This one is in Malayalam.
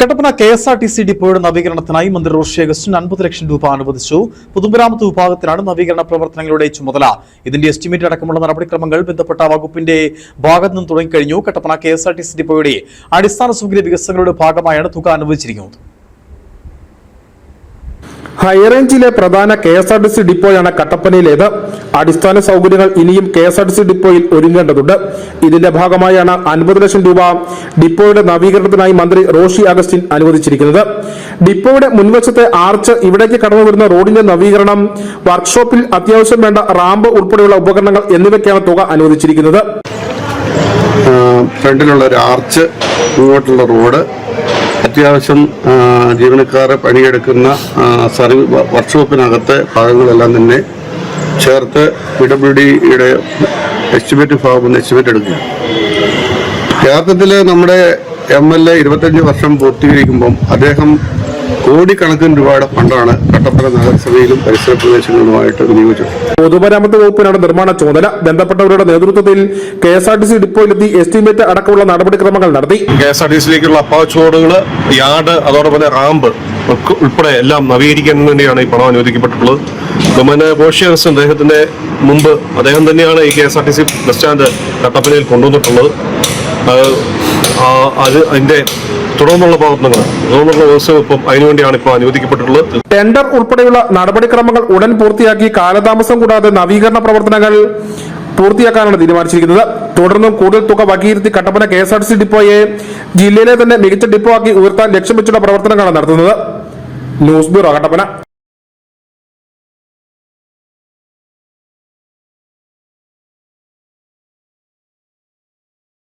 Kattappana K S R T C ഡിപ്പോയുടെ നവീകരണത്തിനായി മന്ത്രി റോഷി അഗസ്റ്റിൻ അൻപത് ലക്ഷം രൂപ അനുവദിച്ചു. പൊതുമരാമത്ത് വിഭാഗത്തിനാണ് നവീകരണ പ്രവർത്തനങ്ങളുടെ ചുമതല. ഇതിന്റെ എസ്റ്റിമേറ്റ് അടക്കമുള്ള നടപടിക്രമങ്ങൾ ബന്ധപ്പെട്ട വകുപ്പിന്റെ ഭാഗത്തു നിന്നും തുടങ്ങിക്കഴിഞ്ഞു. Kattappana K S R T C ഡിപ്പോയുടെ അടിസ്ഥാന സൗകര്യ വികസനങ്ങളുടെ ഭാഗമായാണ് തുക അനുവദിച്ചിരിക്കുന്നത്. ഹൈറേഞ്ചിലെ പ്രധാന K S R T C ഡിപ്പോയാണ് കട്ടപ്പനയിലേത്. അടിസ്ഥാന സൗകര്യങ്ങൾ ഇനിയും K S R T C ഡിപ്പോയിൽ ഒരുങ്ങേണ്ടതുണ്ട്. ഇതിന്റെ ഭാഗമായാണ് അൻപത് ലക്ഷം രൂപ ഡിപ്പോയുടെ നവീകരണത്തിനായി മന്ത്രി റോഷി അഗസ്റ്റിൻ അനുവദിച്ചിരിക്കുന്നത്. ഡിപ്പോയുടെ മുൻവശത്തെ ആർച്ച് ഇവിടേക്ക് കടന്നു വരുന്ന റോഡിന്റെ നവീകരണം വർക്ക്ഷോപ്പിൽ അത്യാവശ്യം വേണ്ട റാമ്പ് ഉൾപ്പെടെയുള്ള ഉപകരണങ്ങൾ എന്നിവയ്ക്കാണ് തുക അനുവദിച്ചിരിക്കുന്നത്. ഫ്രണ്ടിലുള്ള ഒരു ആർച്ച് ഇങ്ങോട്ടുള്ള റോഡ് അത്യാവശ്യം ജീവനക്കാർ പണിയെടുക്കുന്ന സർവീസ് വർക്ക്ഷോപ്പിനകത്തെ ഭാഗങ്ങളെല്ലാം തന്നെ ചേർത്ത് പി ഡബ്ല്യു ഡിയുടെ എസ്റ്റിമേറ്റ് ഭാഗം എസ്റ്റിമേറ്റ് എടുക്കുക. യഥാർത്ഥത്തിൽ നമ്മുടെ എം എൽ എ ഇരുപത്തഞ്ച് വർഷം പൂർത്തീകരിക്കുമ്പം അദ്ദേഹം കോടിക്കണക്കിന് രൂപയുടെ ഫണ്ടാണ് കട്ടപ്പന നഗരസഭയിലും പരിസര പ്രദേശങ്ങളിലുമായിട്ട് വിനിയോഗിച്ചത്. പൊതുമരാമത്ത് വകുപ്പിനാണ് നിർമ്മാണ ചുമതല ബന്ധപ്പെട്ടവരുടെ നേതൃത്വത്തിൽ K S R T C ഡിപ്പോയിലെത്തി estimate അടക്കമുള്ള നടപടിക്രമങ്ങൾ നടത്തി. കെ എസ് ആർ ടി സിയിലേക്കുള്ള അപ്പാച്ചോടുകൾ യാർഡ് അതോടൊപ്പം റാമ്പ് ഉൾപ്പെടെ എല്ലാം നവീകരിക്കാൻ വേണ്ടിയാണ് ഈ പണം അനുവദിക്കപ്പെട്ടിട്ടുള്ളത്. ബഹുമാന ബോഷിയർസ് അദ്ദേഹത്തിന്റെ മുമ്പ് അദ്ദേഹം തന്നെയാണ് ഈ K S R T C bus stand കട്ടപ്പനയിൽ കൊണ്ടുവന്നിട്ടുള്ളത്. അത് അതിന്റെ തുടർന്നുള്ള പ്രവർത്തനങ്ങൾ തുടർന്നുള്ള ദിവസവും അതിനുവേണ്ടിയാണ് ഇപ്പോൾ അനുവദിക്കപ്പെട്ടിട്ടുള്ളത്. ടെൻഡർ ഉൾപ്പെടെയുള്ള നടപടിക്രമങ്ങൾ ഉടൻ പൂർത്തിയാക്കി കാലതാമസം കൂടാതെ നവീകരണ പ്രവർത്തനങ്ങൾ പൂർത്തിയാക്കാനാണ് തീരുമാനിച്ചിരിക്കുന്നത്. തുടർന്നും കൂടുതൽ തുക വകയിരുത്തി Kattappana K S R T C ഡിപ്പോയെ ജില്ലയിലെ തന്നെ മികച്ച ഡിപ്പോ ആക്കി ഉയർത്താൻ ലക്ഷ്യം വെച്ചുള്ള പ്രവർത്തനങ്ങളാണ് നടത്തുന്നത്. News bureau Kattappana.